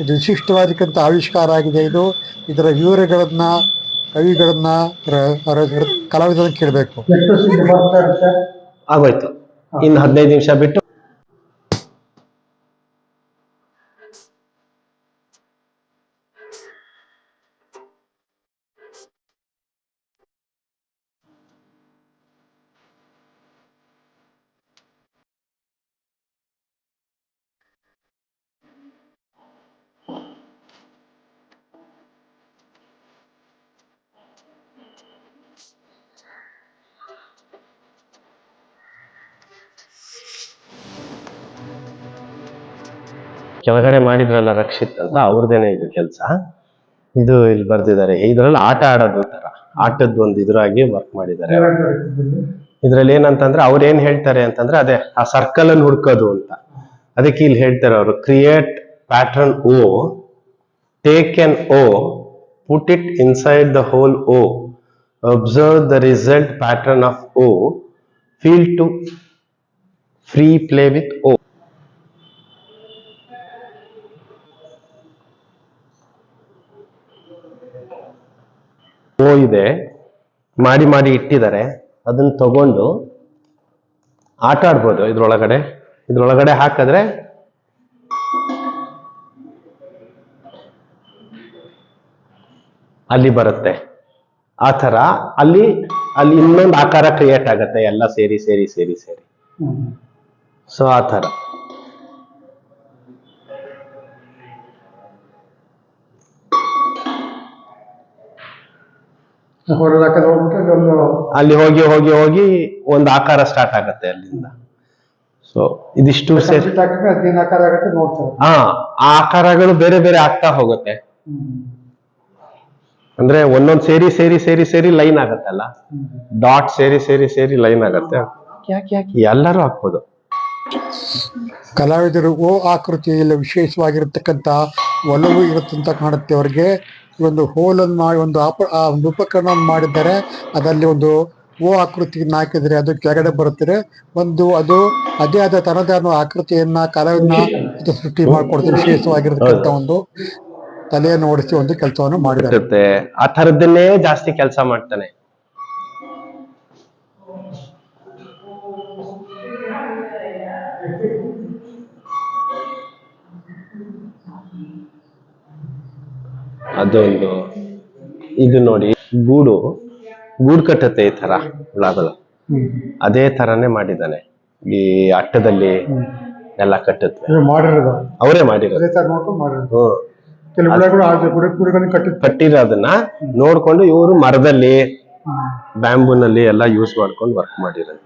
ಇದು ವಿಶಿಷ್ಟವಾದಕ್ಕಂಥ ಆವಿಷ್ಕಾರ ಆಗಿದೆ ಇದು. ಇದರ ವಿವರಗಳನ್ನ, ಕವಿಗಳನ್ನ ಕಲಾವಿದರನ್ನ ಕೇಳಬೇಕು. ಆಗೋಯ್ತು. ಇನ್ನು ಹದಿನೈದು ನಿಮಿಷ ಬಿಟ್ಟು ಕೆಳಗಡೆ ಮಾಡಿದ್ರಲ್ಲ ರಕ್ಷಿತ್ ಅಂತ, ಅವ್ರದ್ದೇನೆ ಇದು ಕೆಲಸ. ಇದು ಇಲ್ಲಿ ಬರ್ದಿದ್ದಾರೆ. ಇದ್ರಲ್ಲಿ ಆಟ ಆಡೋದು ತರ. ಆಟದ ಒಂದು ಇದ್ರಾಗಿ ವರ್ಕ್ ಮಾಡಿದ್ದಾರೆ. ಇದ್ರಲ್ಲಿ ಏನಂತಂದ್ರೆ ಅವ್ರು ಏನ್ ಹೇಳ್ತಾರೆ ಅಂತಂದ್ರೆ ಅದೇ, ಆ ಸರ್ಕಲ್ ಅನ್ನು ಹುಡ್ಕೋದು ಅಂತ. ಅದಕ್ಕೆ ಇಲ್ಲಿ ಹೇಳ್ತಾರೆ ಅವರು create pattern oh take an oh put it inside the hole oh observe the result pattern of oh feel to free play with oh ಇದೆ ಮಾಡಿ ಮಾಡಿ ಇಟ್ಟಿದ್ದಾರೆ ಅದನ್ನ ತಗೊಂಡು ಆಟ ಆಡ್ಬೋದು ಇದ್ರೊಳಗಡೆ. ಇದ್ರೊಳಗಡೆ ಹಾಕಿದ್ರೆ ಅಲ್ಲಿ ಬರುತ್ತೆ. ಆ ತರ ಅಲ್ಲಿ ಅಲ್ಲಿ ಇನ್ನೊಂದು ಆಕಾರ ಕ್ರಿಯೇಟ್ ಆಗತ್ತೆ ಎಲ್ಲ ಸೇರಿ ಸೇರಿ ಸೇರಿ ಸೇರಿ. ಸೊ ಆ ತರ ಹೊರದಾಕ ಅಲ್ಲಿ ಹೋಗಿ ಹೋಗಿ ಹೋಗಿ ಒಂದು ಆಕಾರ ಸ್ಟಾರ್ಟ್ ಆಗತ್ತೆ ಅಲ್ಲಿಂದ. ಸೊ ಇದಿಷ್ಟು ಸೇರಿ ಕಂಪ್ಲೀಟ್ ಹಾಕಿದ್ರೆ ಅದೇನ್ ಆಕಾರ ಆಗುತ್ತೆ ನೋಡ್ತಾರೆ. ಹಾ ಆ ಆಕಾರಗಳು ಬೇರೆ ಬೇರೆ ಆಗ್ತಾ ಹೋಗುತ್ತೆ. ಅಂದ್ರೆ ಒಂದೊಂದ್ ಸೇರಿ ಸೇರಿ ಸೇರಿ ಸೇರಿ ಲೈನ್ ಆಗತ್ತಲ್ಲ? ಡಾಟ್ ಸೇರಿ ಸೇರಿ ಸೇರಿ ಲೈನ್ ಆಗತ್ತೆ. ಯಾಕೆ ಯಾಕೆ ಎಲ್ಲರೂ ಹಾಕ್ಬೋದು. ಕಲಾವಿದರು ಓ ಆಕೃತಿಯಲ್ಲಿ ವಿಶೇಷವಾಗಿರತಕ್ಕಂತ ಒಲವು ಇರುತ್ತಂತ ಕಾಣುತ್ತೆ ಅವರಿಗೆ. ಒಂದು ಅನ್ನು ಮಾಡಿ ಒಂದು ಆಪ ಆ ಒಂದು ಉಪಕರಣ ಮಾಡಿದ್ದಾರೆ ಅದರಲ್ಲಿ ಒಂದು ಓ ಆಕೃತಿಯನ್ನು ಹಾಕಿದರೆ ಅದು ಕೆಳಗಡೆ ಬರುತ್ತದೆ. ಒಂದು ಅದು ಅದೇ ಆದ ತನ್ನದೇ ಅನ್ನೋ ಆಕೃತಿಯನ್ನ ಕಲಾವಿನ ಅದು ಸೃಷ್ಟಿ ಮಾಡಿಕೊಡ್ತದೆ. ವಿಶೇಷವಾಗಿರತಕ್ಕಂತ ಒಂದು ತಲೆಯನ್ನು ಓಡಿಸಿ ಒಂದು ಕೆಲಸವನ್ನು ಮಾಡಿದ್ದಾರೆ. ಆ ತರದನ್ನೇ ಜಾಸ್ತಿ ಕೆಲಸ ಮಾಡ್ತಾನೆ. ಅದೊಂದು ಇದು ನೋಡಿ ಗೂಡು ಗೂಡು ಕಟ್ಟತ್ತೆ ಈ ತರ ಹುಳಗಳು ಅದೇ ತರನೇ ಮಾಡಿದ್ದಾನೆ. ಈ ಅಟ್ಟದಲ್ಲಿ ಎಲ್ಲ ಕಟ್ಟುತ್ತೆ. ಮಾಡಿರೋದು. ಅವರೇ ಮಾಡಿರೋದು. ಹ್ಮ್. ಕಟ್ಟಿರೋದನ್ನ ನೋಡ್ಕೊಂಡು ಇವರು ಮರದಲ್ಲಿ ಬ್ಯಾಂಬೂನಲ್ಲಿ ಎಲ್ಲ ಯೂಸ್ ಮಾಡ್ಕೊಂಡು ವರ್ಕ್ ಮಾಡಿರೋದು.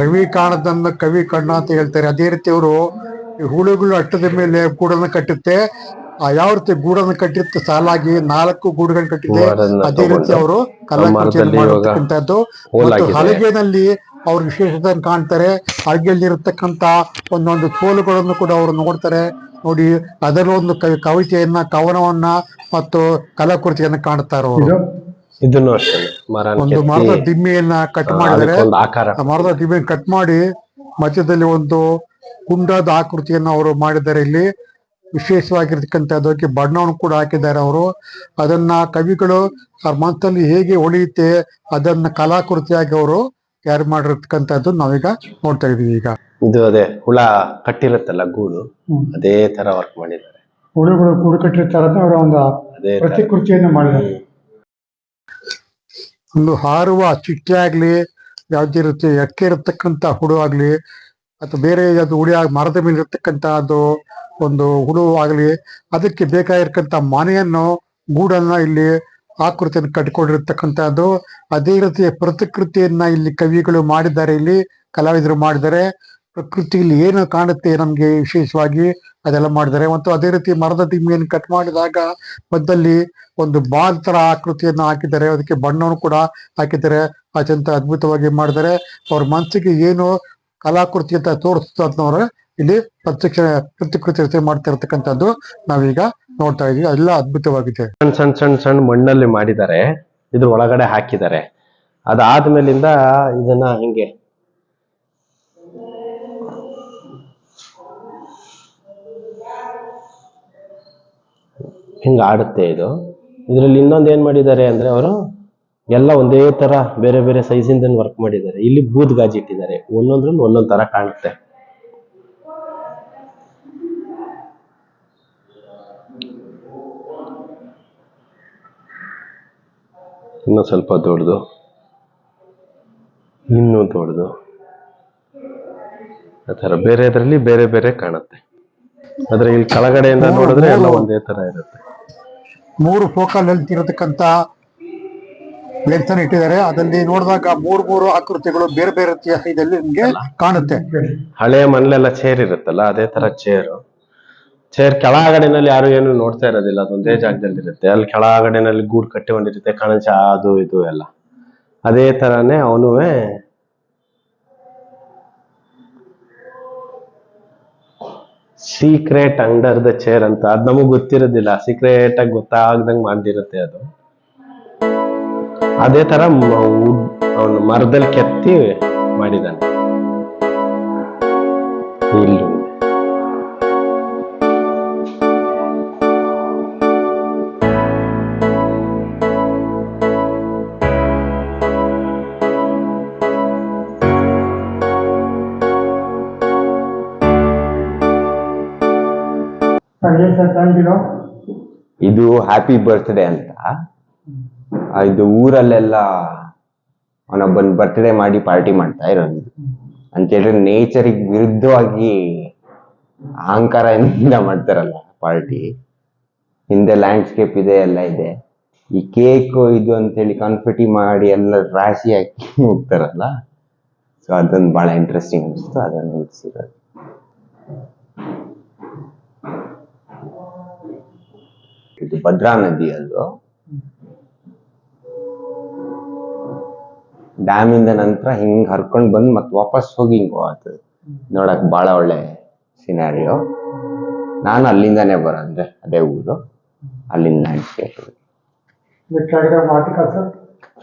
ರವಿ ಕಾಣದನ್ನ ಕವಿ ಕಣ್ಣ ಅಂತ ಹೇಳ್ತಾರೆ. ಅದೇ ರೀತಿ ಅವರು ಹುಳುಗಳು ಅಟ್ಟದ ಮೇಲೆ ಕೂಡ ಕಟ್ಟುತ್ತೆ. ಆ ಯಾವ ರೀತಿ ಗೂಡನ್ನು ಕಟ್ಟಿತ್ತು ಸಾಲಾಗಿ ನಾಲ್ಕು ಗೂಡುಗಳನ್ನ ಕಟ್ಟಿದೆ ಅದೇ ರೀತಿ ಅವರು ಕಲಾಕೃತಿಯನ್ನು ಹೋಲ್ ಮತ್ತು. ಹಲಗೆನಲ್ಲಿ ಅವ್ರ ವಿಶೇಷತೆ ಕಾಣ್ತಾರೆ. ಹಲಗೆಯಲ್ಲಿ ಇರತಕ್ಕಂತ ಒಂದೊಂದು ಸೋಲುಗಳನ್ನು ಕೂಡ ಅವರು ನೋಡ್ತಾರೆ. ನೋಡಿ ಅದರಲ್ಲೊಂದು ಒಂದು ಕವಿತೆಯನ್ನ ಕವನವನ್ನ ಮತ್ತು ಕಲಾಕೃತಿಯನ್ನ ಕಾಣ್ತಾರೆ ಅವರು ಇದು? ಇದನ್ನು ಅಷ್ಟೇ ಒಂದು ಮರದ ದಿಮ್ಮಿಯನ್ನ ಕಟ್ ಮಾಡಿದರೆ ಮರದ ದಿಬ್ಬೆ ಕಟ್ ಮಾಡಿ ಮಧ್ಯದಲ್ಲಿ ಒಂದು ಕುಂಡದ ಆಕೃತಿಯನ್ನು ಅವರು ಮಾಡಿದ್ದಾರೆ ಇಲ್ಲಿ. ವಿಶೇಷವಾಗಿರ್ತಕ್ಕಂಥ ಅದಕ್ಕೆ ಬಣ್ಣವನ್ನು ಕೂಡ ಹಾಕಿದ್ದಾರೆ ಅವರು. ಅದನ್ನ ಕವಿಗಳು ಅವ್ರ ಮನಸ್ಸಲ್ಲಿ ಹೇಗೆ ಉಳಿಯುತ್ತೆ ಅದನ್ನ ಕಲಾಕೃತಿಯಾಗಿ ಅವರು ತಯಾರು ಮಾಡಿರ್ತಕ್ಕಂಥದ್ದು ನಾವೀಗ ನೋಡ್ತಾ ಇದೀವಿ ಈಗ. ಇದು ಅದೇ ಹುಳ ಕಟ್ಟಿರುತ್ತಲ್ಲ ಗೂಡು ಅದೇ ತರ ವರ್ಕ್ ಮಾಡಿದ್ದಾರೆ. ಹುಳುಗಳು ಗೂಡು ಕಟ್ಟಿರ್ತಾರ ಅವರ ಒಂದು ಪ್ರತಿಕೃತಿಯನ್ನು ಮಾಡಿದ್ದಾರೆ. ಒಂದು ಹಾರುವ ಚಿಟ್ಟೆ ಆಗ್ಲಿ ಯಾವ್ದೇ ರೀತಿ ಎಕ್ಕೆ ಇರತಕ್ಕಂತ ಹುಡು ಆಗ್ಲಿ ಅಥವಾ ಬೇರೆ ಯಾವ್ದು ಹುಳಿ ಆಗಿ ಮರದ ಮೇಲೆ ಇರತಕ್ಕಂತ ಅದು ಒಂದು ಹುಳು ಆಗಲಿ, ಅದಕ್ಕೆ ಬೇಕಾಗಿರ್ತಕ್ಕಂಥ ಮನೆಯನ್ನು ಗೂಡನ್ನ ಇಲ್ಲಿ ಆಕೃತಿಯನ್ನು ಕಟ್ಟಿಕೊಂಡಿರ್ತಕ್ಕಂಥದ್ದು. ಅದೇ ರೀತಿಯ ಪ್ರತಿಕೃತಿಯನ್ನ ಇಲ್ಲಿ ಕವಿಗಳು ಮಾಡಿದ್ದಾರೆ, ಇಲ್ಲಿ ಕಲಾವಿದರು ಮಾಡಿದ್ದಾರೆ. ಪ್ರಕೃತಿಯಲ್ಲಿ ಏನು ಕಾಣುತ್ತೆ ನಮಗೆ ವಿಶೇಷವಾಗಿ ಅದೆಲ್ಲ ಮಾಡಿದ್ದಾರೆ. ಮತ್ತು ಅದೇ ರೀತಿ ಮರದ ದಿಮ್ಮಿಯನ್ನು ಕಟ್ ಮಾಡಿದಾಗ ಮಧ್ಯದಲ್ಲಿ ಒಂದು ಬಾಲ್ ತರ ಆಕೃತಿಯನ್ನು ಹಾಕಿದ್ದಾರೆ. ಅದಕ್ಕೆ ಬಣ್ಣವನ್ನು ಕೂಡ ಹಾಕಿದ್ದಾರೆ. ಅತ್ಯಂತ ಅದ್ಭುತವಾಗಿ ಮಾಡಿದ್ದಾರೆ. ಅವ್ರ ಮನಸ್ಸಿಗೆ ಏನು ಕಲಾಕೃತಿ ಅಂತ ತೋರಿಸ್ತವ್ರೆ ಇಲ್ಲಿ ಪ್ರತ್ಯಕ್ಷ ಪ್ರತಿಕೃತಿ ರೀತಿ ಮಾಡ್ತಾ ಇರ್ತಕ್ಕಂಥದ್ದು ನಾವೀಗ ನೋಡ್ತಾ ಇದೀವಿ. ಅದೆಲ್ಲ ಅದ್ಭುತವಾಗಿದೆ. ಸಣ್ಣ ಸಣ್ಣ ಸಣ್ಣ ಸಣ್ಣ ಮಣ್ಣಲ್ಲಿ ಮಾಡಿದ್ದಾರೆ. ಇದ್ರ ಒಳಗಡೆ ಹಾಕಿದ್ದಾರೆ. ಅದಾದ್ಮೇಲಿಂದ ಇದನ್ನ ಹಿಂಗೆ. ಹಿಂಗ ಆಡುತ್ತೆ ಇದು. ಇದ್ರಲ್ಲಿ ಇನ್ನೊಂದು ಏನ್ ಮಾಡಿದ್ದಾರೆ ಅಂದ್ರೆ ಅವರು? ಎಲ್ಲ ಒಂದೇ ತರ ಬೇರೆ ಬೇರೆ ಸೈಜಿಂದ ವರ್ಕ್ ಮಾಡಿದ್ದಾರೆ. ಇಲ್ಲಿ ಬೂದ್ ಗಾಜಿ ಇಟ್ಟಿದ್ದಾರೆ. ಒಂದೊಂದ್ರಲ್ಲಿ ಒಂದೊಂದ್ ತರ ಕಾಣುತ್ತೆ. ಇನ್ನೂ ಸ್ವಲ್ಪ ದೊಡ್ಡದು. ಇನ್ನೂ ದೊಡ್ಡದು. ಆ ಥರ ಬೇರೆದ್ರಲ್ಲಿ ಬೇರೆ ಬೇರೆ ಕಾಣುತ್ತೆ. ಆದ್ರೆ ಇಲ್ಲಿ ಕೆಳಗಡೆಯಿಂದ ನೋಡಿದ್ರೆ ಎಲ್ಲ ಒಂದೇ ತರ ಇರುತ್ತೆ. ಮೂರು ಫೋಕಲ್ ಲೆಂತ್ ಇರತಕ್ಕಂತ ಲೆನ್ಸ್ ಅನ್ನು ಇಟ್ಟಿದ್ದಾರೆ. ಅದರಲ್ಲಿ ನೋಡಿದಾಗ ಮೂರು ಮೂರು ಆಕೃತಿಗಳು ಬೇರೆ ಬೇರೆ ರೀತಿಯ ಇದಲ್ಲಿ ನಿಮ್ಗೆ ಕಾಣುತ್ತೆ. ಹಳೆ ಮನೇಲೆಲ್ಲ ಚೇರ್ ಇರುತ್ತಲ್ಲ ಅದೇ ತರ ಚೇರ್ ಚೇರ್ ಕೆಳಗಡೆನಲ್ಲಿ ಯಾರು ಏನು ನೋಡ್ತಾ ಇರೋದಿಲ್ಲ ಅದೊಂದೇ ಜಾಗದಲ್ಲಿ ಇರುತ್ತೆ. ಅಲ್ಲಿ ಕೆಳಗಡೆನಲ್ಲಿ ಗೂಡು ಕಟ್ಟಿಕೊಂಡಿರುತ್ತೆ ಕಣಚ ಅದು ಇದು ಎಲ್ಲ. ಅದೇ ತರಾನೇ ಅವನು ಸೀಕ್ರೆಟ್ ಅಂಡರ್ ದ ಚೇರ್ ಅಂತ. ಅದ್ ನಮಗ್ ಗೊತ್ತಿರೋದಿಲ್ಲ. ಸೀಕ್ರೆಟ್ ಆಗಿ ಗೊತ್ತಾಗ್ದಂಗ್ ಮಾಡಿರುತ್ತೆ ಅದು. ಅದೇ ತರ ಅವನು ಮರದಲ್ಲಿ ಕೆತ್ತಿ ಮಾಡಿದಾನೆ. ಇಲ್ಲೂ. ಇದೆ. ಹ್ಯಾಪಿ ಬರ್ತ್ಡೇ ಅಂತ. ಇದು ಊರಲ್ಲೆಲ್ಲ ಅವನೊಬ್ಬನ್ ಬರ್ತ್ಡೇ ಮಾಡಿ ಪಾರ್ಟಿ ಮಾಡ್ತಾ ಇರೋದು ಅಂತ ಹೇಳಿದ್ರೆ ನೇಚರಿಗೆ ವಿರುದ್ಧವಾಗಿ ಅಹಂಕಾರದಿಂದ ಮಾಡ್ತಾರಲ್ಲ ಪಾರ್ಟಿ ಹಿಂದೆ ಲ್ಯಾಂಡ್ಸ್ಕೇಪ್ ಇದೆ, ಎಲ್ಲ ಇದೆ. ಈ ಕೇಕ್ ಇದು ಅಂತೇಳಿ ಕನ್ಫಿಟಿ ಮಾಡಿ ಎಲ್ಲ ರಾಶಿ ಹಾಕಿ ಹೋಗ್ತಾರಲ್ಲ ಸೊ ಅದೊಂದು ಬಹಳ ಇಂಟ್ರೆಸ್ಟಿಂಗ್ ಅನಿಸ್ತು ಅದನ್ನು ಉಳಿಸಿರೋದು. ಇದು ಭದ್ರಾ ನದಿ ಅದು. ಡ್ಯಾಮ್ ಇಂದ ನಂತರ ಹಿಂಗ್ ಹರ್ಕೊಂಡ್ ಬಂದ್ ಮತ್ ವಾಪಸ್ ಹೋಗಿ ಹಿಂಗ್ ಹೋಗ್ತದೆ ನೋಡಕ್ ಬಹಳ ಒಳ್ಳೆ ಸಿನಾರಿಯೋ ನಾನು ಅಲ್ಲಿಂದಾನೇ ಬರೋಂದ್ರೆ ಅದೇ ಊರು. ಅಲ್ಲಿಂದ ಲ್ಯಾಂಡ್ಸ್ಕೇಪ್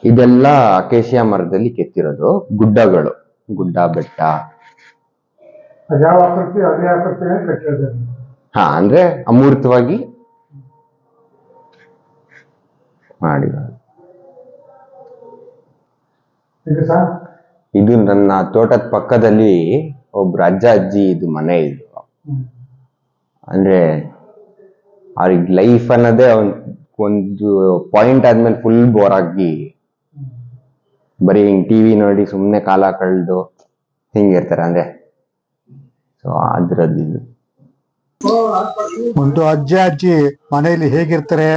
ಇದೆಲ್ಲ ಅಕೇಶಿಯಾ ಮರದಲ್ಲಿ ಕೆತ್ತಿರೋದು ಗುಡ್ಡಗಳು. ಗುಡ್ಡ ಬೆಟ್ಟ. ಹ ಅಂದ್ರೆ ಅಮೂರ್ತವಾಗಿ ಮಾಡಿರೋದು. ಇದು ನನ್ನ ತೋಟದ ಪಕ್ಕದಲ್ಲಿ ಒಬ್ರು ಅಜ್ಜ ಅಜ್ಜಿ ಇದು ಮನೆ ಇದು. ಅಂದ್ರೆ ಅವ್ರಿಗೆ ಲೈಫ್ ಅನ್ನೋದೇ ಒಂದು ಪಾಯಿಂಟ್ ಆದ್ಮೇಲೆ ಫುಲ್ ಬೋರ್ ಆಗಿ ಬರೀ ಹಿಂಗ್ ಟಿವಿ ನೋಡಿ ಸುಮ್ಮನೆ ಕಾಲ ಕಳೆದು ಹಿಂಗಿರ್ತಾರೆ ಅಂದ್ರೆ. ಸೊ ಅದ್ರದ್ದು ಇದು. ಒಂದು ಅಜ್ಜ ಅಜ್ಜಿ ಮನೆಯಲ್ಲಿ ಹೇಗಿರ್ತಾರೆ?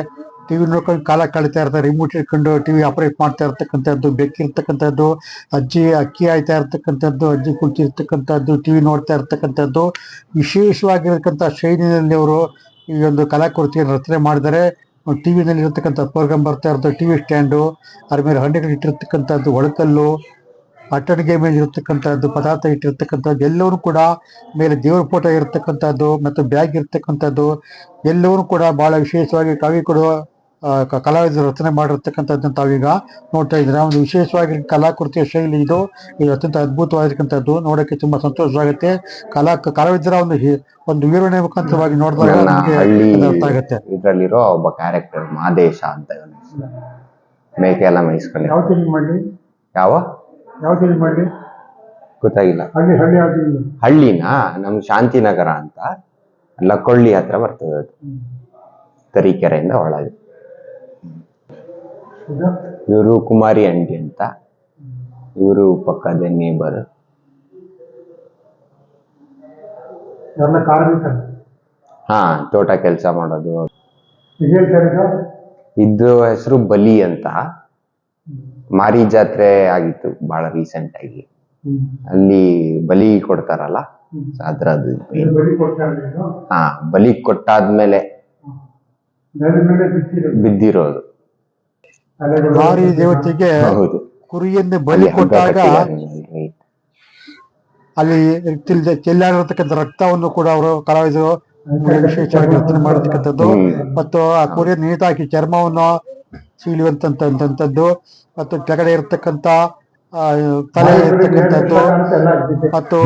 ಟಿವಿ ನೋಡ್ಕೊಂಡು ಕಾಲ ಕಳೀತಾ ಇರ್ತಾರೆ ರಿಮೋಟ್ ಇಟ್ಕೊಂಡು ಟಿವಿ ಆಪರೇಟ್ ಮಾಡ್ತಾ ಇರ್ತಕ್ಕಂಥದ್ದು, ಬೆಕ್ಕಿರ್ತಕ್ಕಂಥದ್ದು, ಅಜ್ಜಿ, ಅಕ್ಕಿ ಆಯ್ತಾ ಇರ್ತಕ್ಕಂಥದ್ದು, ಅಜ್ಜಿ ಕುಳಿತಿರ್ತಕ್ಕಂಥದ್ದು ಟಿವಿ ನೋಡ್ತಾ ಇರ್ತಕ್ಕಂಥದ್ದು, ವಿಶೇಷವಾಗಿರ್ತಕ್ಕಂಥ ಶೈಲಿನಲ್ಲಿ ಅವರು ಈ ಒಂದು ಕಲಾಕೃತಿಯನ್ನು ರಚನೆ ಮಾಡಿದ್ದಾರೆ. ಟಿವಿನಲ್ಲಿ ಇರತಕ್ಕಂಥ ಪ್ರೋಗ್ರಾಮ್ ಬರ್ತಾ ಇರೋದು ಟಿವಿ ಸ್ಟ್ಯಾಂಡು ಅದ್ರ ಮೇಲೆ ಹಂಡೆಗಳು ಇಟ್ಟಿರ್ತಕ್ಕಂಥದ್ದು, ಒಳಕಲ್ಲು ಅಟ್ಟಣಿಗೆ ಮೇಲೆ ಇರತಕ್ಕಂಥದ್ದು, ಪದಾರ್ಥ ಇಟ್ಟಿರ್ತಕ್ಕಂಥದ್ದು ಎಲ್ಲವೂ ಕೂಡ ಮೇಲೆ ದೇವ್ರ ಫೋಟೋ ಇರತಕ್ಕಂಥದ್ದು ಮತ್ತು ಬ್ಯಾಗ್ ಇರತಕ್ಕಂಥದ್ದು ಎಲ್ಲವೂ ಕೂಡ ಬಹಳ ವಿಶೇಷವಾಗಿ ಕವಿ ಕೊಡುವ ಕಲಾವಿದರು ರಚನೆ ಮಾಡಿರ್ತಕ್ಕಂಥದ್ದನ್ನು ತಾವೀಗ ನೋಡ್ತಾ ಇದ್ದೀರಾ. ಒಂದು ವಿಶೇಷವಾಗಿ ಕಲಾಕೃತಿಯ ಶೈಲಿ ಇದು. ಇದು ಅತ್ಯಂತ ಅದ್ಭುತವಾಗಿರ್ತಕ್ಕಂಥದ್ದು. ನೋಡೋಕೆ ತುಂಬಾ ಸಂತೋಷವಾಗುತ್ತೆ. ಕಲಾ ಕಲಾವಿದರ ಒಂದು ಒಂದು ವಿವರಣೆ ಮುಖಾಂತರವಾಗಿ ನೋಡಿದಾಗ ಅರ್ಥ ಆಗುತ್ತೆ. ಇದ್ರಲ್ಲಿರೋ ಒಬ್ಬ ಕ್ಯಾರೆಕ್ಟರ್ ಮಾದೇಶ ಅಂತ ಮೇಕೆ ಎಲ್ಲ ಮೇಯಿಸ್ಕೊಂಡು ಯಾವ ಫಿಲ್ಮ್ ಮಾಡಲಿ? ಯಾವ? ಯಾವ ಫಿಲ್ಮ್ ಮಾಡಿ ಗೊತ್ತಾಗಿಲ್ಲ. ಹಳ್ಳಿ ಹಳ್ಳಿ ಹಳ್ಳಿನ? ನಮ್ ಶಾಂತಿನಗರ ಅಂತ. ಲಕ್ಕೊಳ್ಳಿ ಹತ್ರ ಬರ್ತದೆ ಅದು. ತರೀಕೆರೆಯಿಂದ ಒಳಗೆ. ಇದು ಇವರು ಕುಮಾರಿ ಅಂಟಿ ಅಂತ. ಇವರು ಪಕ್ಕದ ನೇಬರ್ ಹಾ ತೋಟ ಕೆಲಸ ಮಾಡೋದು. ಇದ್ರ ಹೆಸರು ಬಲಿ ಅಂತ. ಮಾರಿ ಜಾತ್ರೆ ಆಗಿತ್ತು ಬಹಳ ರೀಸೆಂಟ್ ಆಗಿ. ಅಲ್ಲಿ ಬಲಿ ಕೊಡ್ತಾರಲ್ಲ. ಅದ್ರದ್ದು ಹಾ ಬಲಿ ಕೊಟ್ಟಾದ್ಮೇಲೆ ಬಿದ್ದಿರೋದು. ಮಾರಿ ದೇವತೆಗೆ ಕುರಿಯನ್ನು ಬಲಿ ಕೊಟ್ಟಾಗ ಅಲ್ಲಿ ಚೆಲ್ಲಾಡಿರತಕ್ಕಂಥ ರಕ್ತವನ್ನು ಕೂಡ ಅವರು ಕಲಾವಿದರು. ವಿಶೇಷವಾಗಿ ರಚನೆ ಮಾಡತಕ್ಕಂಥದ್ದು ಮತ್ತು ಆ ಕುರಿಯ ನೀಟಾಕಿ ಚರ್ಮವನ್ನು ಸೀಳುವಂತದ್ದು ಮತ್ತು ಕೆಳಗಡೆ ಇರತಕ್ಕಂಥ ಆ, ತಲೆ ಇರ್ತಕ್ಕಂಥದ್ದು. ಮತ್ತು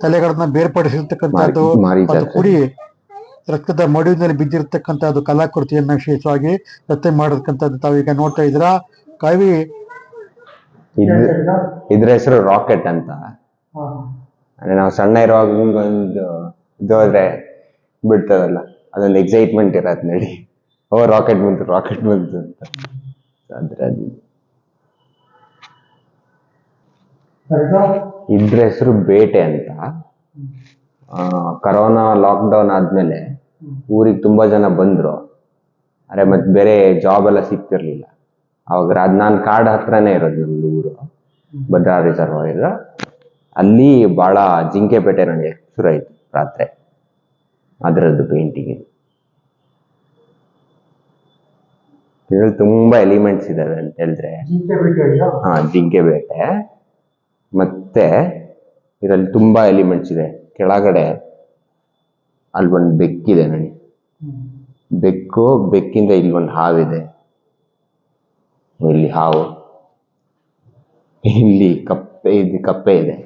ತಲೆಗಳನ್ನ ಬೇರ್ಪಡಿಸಿರ್ತಕ್ಕಂಥದ್ದು. ಮತ್ತು ಕುರಿ ರಕ್ತದ ಮಡುವಿನಲ್ಲಿ ಬಿದ್ದಿರತಕ್ಕಂಥದ್ದು ಕಲಾಕೃತಿಯನ್ನ ವಿಶೇಷವಾಗಿ ರಚನೆ ಮಾಡಿರ್ತಕ್ಕಂಥದ್ದು ತಾವೀಗ ನೋಡ್ತಾ ಇದ್ರ ಕವಿ? ಇದ್ರ ಹೆಸರು ರಾಕೆಟ್ ಅಂತ. ಅಂದ್ರೆ ನಾವು ಸಣ್ಣ ಇರುವಾಗ ಒಂದು ಇದು ಹೋದ್ರೆ ಬಿಡ್ತದಲ್ಲ ಅದೊಂದು ಎಕ್ಸೈಟ್ಮೆಂಟ್ ಇರತ್ತೆ ನೋಡಿ ಓ ರಾಕೆಟ್ ಬಂತು ರಾಕೆಟ್ ಬಂತು ಅಂತ ಅದ್ರ ಅದು ಇದು? ಇದ್ರ ಹೆಸರು ಬೇಟೆ ಅಂತ ಆ, ಕರೋನಾ ಲಾಕ್ಡೌನ್ ಆದ್ಮೇಲೆ ಊರಿಗೆ ತುಂಬಾ ಜನ ಬಂದ್ರು. ಅರೆ ಮತ್ ಬೇರೆ ಜಾಬ್ ಎಲ್ಲ ಸಿಗ್ತಿರ್ಲಿಲ್ಲ. ಅವಾಗ ಅದ್ ನಾನ್ ಕಾರ್ಡ್ ಹತ್ರನೇ ಇರೋದು ನಮ್ದು ಊರು ಭದ್ರಾ ರಿಸರ್ವಾಯರ್ ಅಲ್ಲಿ ಬಹಳ ಜಿಂಕೆ ಪೇಟೆ ನನಗೆ ಶುರು ಆಯ್ತು ರಾತ್ರಿ. ಅದರದ್ದು ಪೇಂಟಿಂಗ್ ಇದು. ಇದ್ರಲ್ಲಿ ತುಂಬಾ ಎಲಿಮೆಂಟ್ಸ್ ಇದಾವೆ ಅಂತ ಹೇಳಿದ್ರೆ. ಹಾ ಜಿಂಕೆ ಬೇಟೆ ಮತ್ತೆ ಇದರಲ್ಲಿ ತುಂಬಾ ಎಲಿಮೆಂಟ್ಸ್ ಇದೆ. ಕೆಳಗಡೆ ಅಲ್ಲಿ ಒಂದು ಬೆಕ್ಕಿದೆ ನೋಡಿ. ಬೆಕ್ಕು, ಬೆಕ್ಕಿಂದ ಇಲ್ಲಿ ಒಂದು ಹಾವಿದೆ. ಇಲ್ಲಿ ಹಾವು. ಇಲ್ಲಿ ಕಪ್ಪೆ ಇದು ಕಪ್ಪೆ ಇದೆ.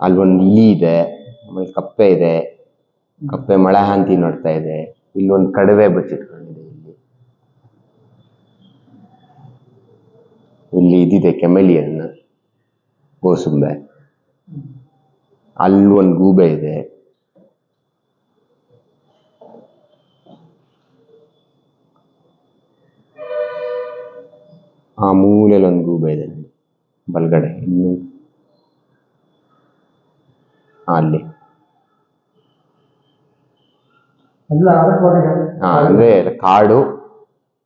ಅಲ್ಲಿ ಒಂದು ಇಲಿ ಇದೆ, ಆಮೇಲೆ ಕಪ್ಪೆ ಇದೆ. ಕಪ್ಪೆ ಮಳೆ ಹಾಂತಿ ನೋಡ್ತಾ ಇದೆ. ಇಲ್ಲಿ ಒಂದು ಕಡವೆ ಬಚ್ಚಿಟ್ಕೊಂಡಿದೆ ಇಲ್ಲಿ. ಇಲ್ಲಿ ಇದಿದೆ ಕೆಮೆಲಿಯನ್ ಗೋಸುಂಬೆ. ಅಲ್ಲಿ ಒಂದು ಗೂಬೆ ಇದೆ. ಆ ಮೂಲೆಯಲ್ಲಿ ಒಂದು ಗೂಬೆ ಇದೆ ಬಲ್ಗಡೆ ಇನ್ನು ಅಲ್ಲಿ. ಅಂದ್ರೆ ಕಾಡು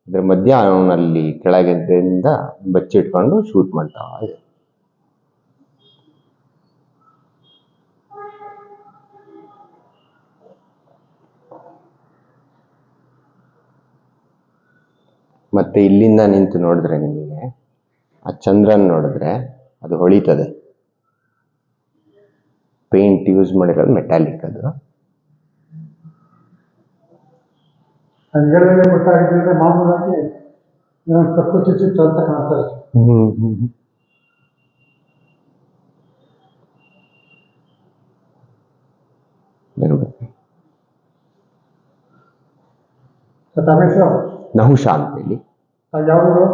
ಅದ್ರ ಮಧ್ಯ ಅವನಲ್ಲಿ ಕೆಳಗಿಂದ ಬಚ್ಚಿಟ್ಕೊಂಡು ಶೂಟ್ ಮಾಡ್ತಾ ಇದೆ ಮತ್ತೆ ಇಲ್ಲಿಂದ ನಿಂತು ನೋಡಿದ್ರೆ ನಿಮಗೆ ಆ ಚಂದ್ರನ್ ನೋಡಿದ್ರೆ ಅದು ಹೊಳಿತದೆ. ಪೇಂಟ್ ಯೂಸ್ ಮಾಡಿರೋದು ಮೆಟಾಲಿಕ್ ಅದು. ಮಾಮೂಲಾಗಿ ಪ್ರಕೃತಿ ಚಿತ್ರ ಅಂತ ಹ್ಮ್ ಹ್ಮ್ ಹ್ಮ್. ತಮೇಶ ನಹುಷ ಅಂತೇಳಿ ಹೇಳಿ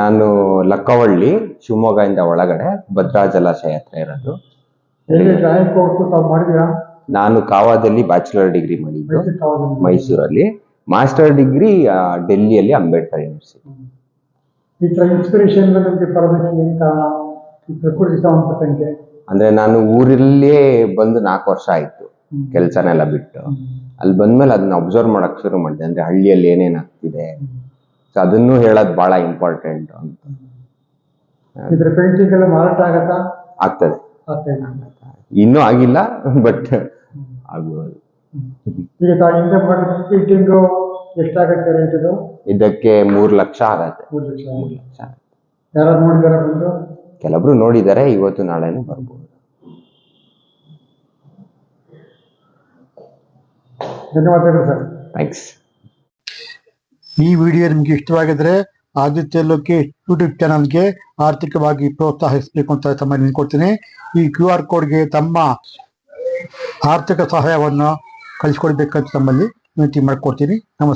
ನಾನು ಲಕ್ಕವಳ್ಳಿ ಶಿವಮೊಗ್ಗದಿಂದ ಒಳಗಡೆ ಭದ್ರಾ ಜಲಾಶಯ ಹತ್ರ ಇರೋದು. ನಾನು ಕಾವಾದಲ್ಲಿ ಬ್ಯಾಚುಲರ್ ಡಿಗ್ರಿ ಮಾಡಿದ್ದು ಮೈಸೂರಲ್ಲಿ. ಮಾಸ್ಟರ್ ಡಿಗ್ರಿ ಡೆಲ್ಲಿಯಲ್ಲಿ ಅಂಬೇಡ್ಕರ್ ಯೂನಿವರ್ಸಿಟಿ. ಈ ಇನ್ಸ್ಪಿರೇಷನ್ ಈ ಪ್ರಕೃತಿ ಸಂಬಂಧಪಟ್ಟಂಗೆ ಅಂದ್ರೆ ನಾನು ಊರಲ್ಲೇ ಬಂದು ನಾಲ್ಕು ವರ್ಷ ಆಯ್ತು ಕೆಲಸನೆಲ್ಲ ಬಿಟ್ಟು. ಅಲ್ಲಿ ಬಂದ್ಮೇಲೆ ಅದನ್ನ ಅಬ್ಸರ್ವ್ ಮಾಡಕ್ ಶುರು ಮಾಡಿದೆ. ಅಂದ್ರೆ ಹಳ್ಳಿಯಲ್ಲಿ ಏನೇನ್ ಆಗ್ತಿದೆ? ಸೊ ಅದನ್ನು ಹೇಳೋದು ಬಹಳ ಇಂಪಾರ್ಟೆಂಟ್ ಅಂತ. ಇದ್ರ ಪೇಂಟಿಂಗ್ ಎಲ್ಲ ಮಾರಾಟ ಆಗತ್ತಾ? ಆಗ್ತದೆ. ಇನ್ನು ಆಗಿಲ್ಲ ಬಟ್ ಆಗ್ಬೋದು ಈಗ ತಾವು ಹಿಂದೆ ಮಾಡಿದ ಪೇಂಟಿಂಗು ಎಷ್ಟಾಗತ್ತೆ ರೇಟ್ ಇದು? ಇದಕ್ಕೆ ಮೂರ್ ಲಕ್ಷ ಆಗತ್ತೆ. ಮೂರು ಲಕ್ಷ. ಮೂರ್ ಲಕ್ಷ ಯಾರು ನೋಡಿದಾರ ಬಂದು? ಕೆಲವರು ನೋಡಿದ್ದಾರೆ ಇವತ್ತು ನಾಳೆನೂ ಬರ್ಬೋದು. ಧನ್ಯವಾದಗಳು ಸರ್. ಥ್ಯಾಂಕ್ಸ್. ಈ ವಿಡಿಯೋ ನಿಮಗೆ ಇಷ್ಟವಾಗಿದ್ರೆ ಆದಿತ್ಯ ಲೋಕೇಶ್ ಯೂಟ್ಯೂಬ್ ಚಾನಲ್ಗೆ ಆರ್ಥಿಕವಾಗಿ ಪ್ರೋತ್ಸಾಹಿಸಬೇಕು ಅಂತ ತಮ್ಮ ನಿಂತ್ಕೊಡ್ತೀನಿ ಈ ಕ್ಯೂ ಆರ್ ಕೋಡ್ಗೆ ತಮ್ಮ ಆರ್ಥಿಕ ಸಹಾಯವನ್ನು ಕಳಿಸ್ಕೊಡ್ಬೇಕಂತ ತಮ್ಮಲ್ಲಿ ವಿನಂತಿ ಮಾಡ್ಕೊಡ್ತೀನಿ ನಮಸ್ಕಾರ